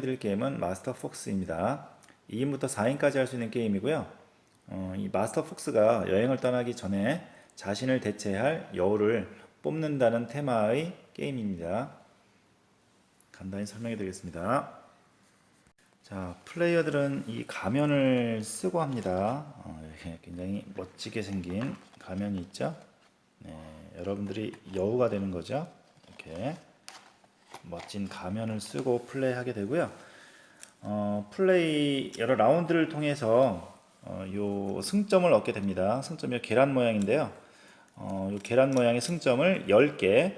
설명해 드릴 게임은 마스터 폭스입니다. 2인부터 4인까지 할 수 있는 게임이고요. 어, 이 마스터 폭스가 여행을 떠나기 전에 자신을 대체할 여우를 뽑는다는 테마의 게임입니다. 간단히 설명해 드리겠습니다. 자, 플레이어들은 이 가면을 쓰고 합니다. 어, 이렇게 굉장히 멋지게 생긴 가면이 있죠. 네, 여러분들이 여우가 되는 거죠. 이렇게 멋진 가면을 쓰고 플레이하게 되고요. 어, 플레이 여러 라운드를 통해서 어, 요 승점을 얻게 됩니다. 승점이 계란 모양인데요. 어, 요 계란 모양의 승점을 10개,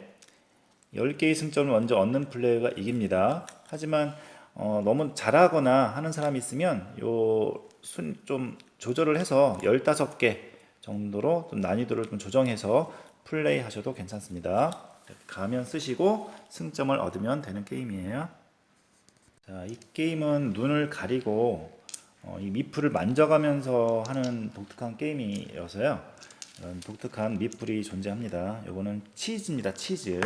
10개의 승점을 먼저 얻는 플레이어가 이깁니다. 하지만 어, 너무 잘하거나 하는 사람이 있으면 요 순 좀 조절을 해서 15개 정도로 좀 난이도를 좀 조정해서 플레이 하셔도 괜찮습니다. 가면 쓰시고 승점을 얻으면 되는 게임이에요. 자, 이 게임은 눈을 가리고 어, 이 미프를 만져가면서 하는 독특한 게임이어서요. 이런 독특한 미프이 존재합니다. 요거는 치즈입니다. 치즈.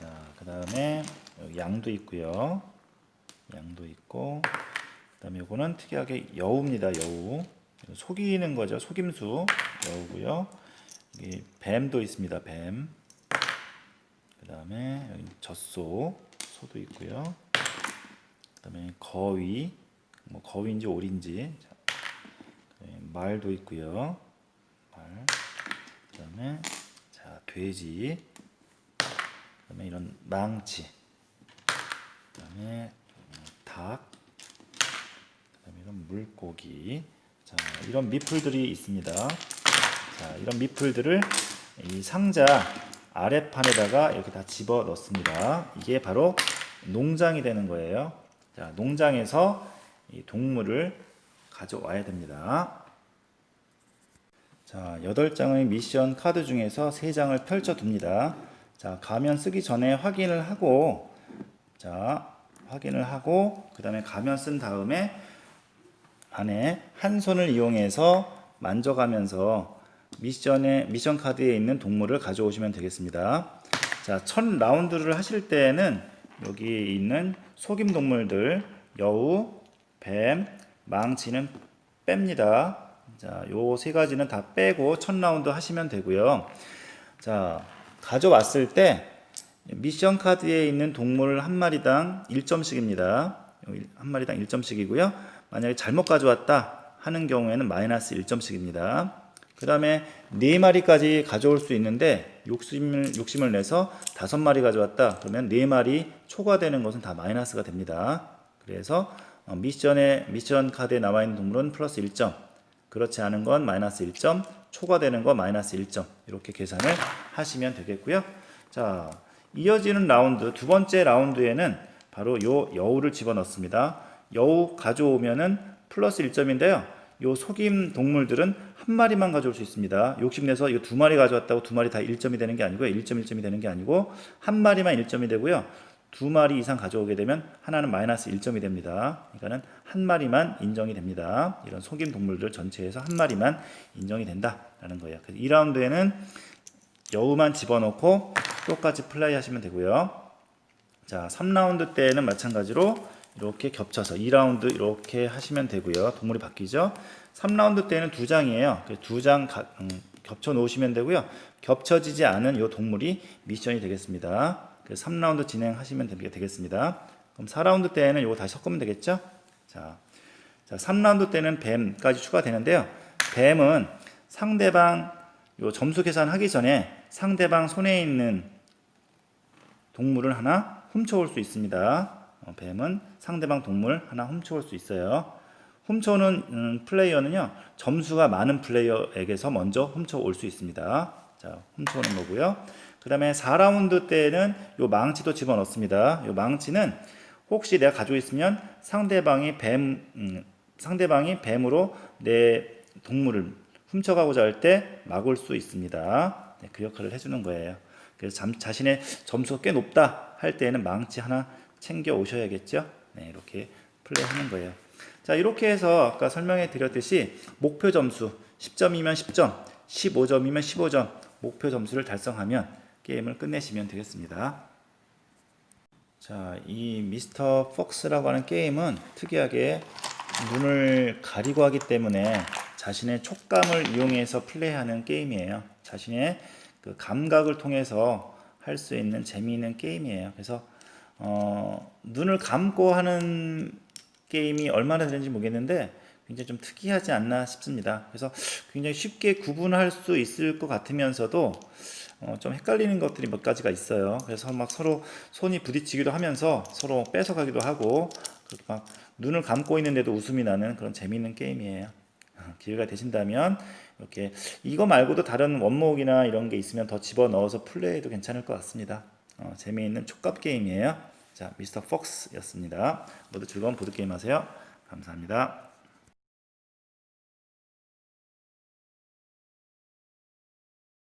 자, 그 다음에 양도 있고요. 양도 있고, 그 다음에 요거는 특이하게 여우입니다. 여우. 속이는 거죠. 속임수 여우고요. 여기 뱀도 있습니다. 뱀. 그 다음에 여기 젖소 소도 있고요. 그 다음에 거위 뭐 거위인지 오리인지 자, 그다음에 말도 있고요. 말. 그 다음에 자 돼지. 그 다음에 이런 망치. 그 다음에 닭. 그 다음에 이런 물고기. 자 이런 미플들이 있습니다. 자 이런 미플들을 이 상자 아래판에다가 이렇게 다 집어 넣습니다. 이게 바로 농장이 되는 거예요. 자, 농장에서 이 동물을 가져와야 됩니다. 자, 8장의 미션 카드 중에서 3장을 펼쳐 둡니다. 자, 가면 쓰기 전에 확인을 하고 자, 확인을 하고 그다음에 가면 쓴 다음에 안에 한 손을 이용해서 만져가면서 미션에 미션 카드에 있는 동물을 가져오시면 되겠습니다. 자, 첫 라운드를 하실 때는 여기 있는 속임 동물들 여우, 뱀, 망치는 뺍니다. 자, 요 세 가지는 다 빼고 첫 라운드 하시면 되고요. 자, 가져왔을 때 미션 카드에 있는 동물 한 마리당 1점씩입니다. 한 마리당 1점씩이고요. 만약에 잘못 가져왔다 하는 경우에는 마이너스 1점씩입니다. 그 다음에 네 마리까지 가져올 수 있는데 욕심을, 욕심을 내서 다섯 마리 가져왔다. 그러면 네 마리 초과되는 것은 다 마이너스가 됩니다. 그래서 어, 미션에, 미션 카드에 나와 있는 동물은 플러스 1점. 그렇지 않은 건 마이너스 1점. 초과되는 건 마이너스 1점. 이렇게 계산을 하시면 되겠고요. 자, 이어지는 라운드, 두 번째 라운드에는 바로 요 여우를 집어넣습니다. 여우 가져오면은 플러스 1점인데요. 요 속임 동물들은 한 마리만 가져올 수 있습니다. 욕심내서 이 두 마리 가져왔다고 두 마리 다 1점이 되는 게 아니고요. 1점 1점이 되는 게 아니고 한 마리만 1점이 되고요. 두 마리 이상 가져오게 되면 하나는 마이너스 1점이 됩니다. 그러니까는 한 마리만 인정이 됩니다. 이런 속임 동물들 전체에서 한 마리만 인정이 된다라는 거예요. 그래서 2라운드에는 여우만 집어넣고 똑같이 플레이 하시면 되고요. 자, 3라운드 때는 마찬가지로 이렇게 겹쳐서 2라운드 이렇게 하시면 되고요. 동물이 바뀌죠. 3라운드 때는 두 장이에요. 두장 음, 겹쳐 놓으시면 되고요. 겹쳐지지 않은 이 동물이 미션이 되겠습니다. 그래서 3라운드 진행하시면 되겠습니다. 그럼 4라운드 때는 이거 다시 섞으면 되겠죠? 자, 자 3라운드 때는 뱀까지 추가되는데요. 뱀은 상대방 요 점수 계산하기 전에 상대방 손에 있는 동물을 하나 훔쳐올 수 있습니다. 어, 뱀은 상대방 동물 하나 훔쳐올 수 있어요. 훔쳐오는 음, 플레이어는요 점수가 많은 플레이어에게서 먼저 훔쳐올 수 있습니다. 자 훔쳐오는 거고요. 그 다음에 4라운드 때는 요 망치도 집어넣습니다. 요 망치는 혹시 내가 가지고 있으면 상대방이 뱀 음, 상대방이 뱀으로 내 동물을 훔쳐가고자 할 때 막을 수 있습니다. 네, 그 역할을 해주는 거예요. 그래서 잠, 자신의 점수가 꽤 높다 할 때에는 망치 하나 챙겨 오셔야겠죠. 네, 이렇게 플레이하는 거예요. 자, 이렇게 해서 아까 설명해 드렸듯이 목표 점수 10점이면 10점, 15점이면 15점 목표 점수를 달성하면 게임을 끝내시면 되겠습니다. 자, 이 미스터 폭스라고 하는 게임은 특이하게 눈을 가리고 하기 때문에 자신의 촉감을 이용해서 플레이하는 게임이에요. 자신의 그 감각을 통해서 할 수 있는 재미있는 게임이에요. 그래서 어, 눈을 감고 하는 게임이 얼마나 되는지 모르겠는데 굉장히 좀 특이하지 않나 싶습니다. 그래서 굉장히 쉽게 구분할 수 있을 것 같으면서도 어, 좀 헷갈리는 것들이 몇 가지가 있어요. 그래서 막 서로 손이 부딪히기도 하면서 서로 뺏어가기도 하고 그렇게 막 눈을 감고 있는데도 웃음이 나는 그런 재미있는 게임이에요. 어, 기회가 되신다면 이렇게 이거 말고도 다른 원목이나 이런 게 있으면 더 집어 넣어서 플레이도 괜찮을 것 같습니다. 어, 재미있는 촉감 게임이에요. 자, 미스터 폭스였습니다. 모두 즐거운 보드 게임 하세요. 감사합니다.